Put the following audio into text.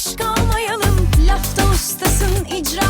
aşk almayalım Lafta ustasın icra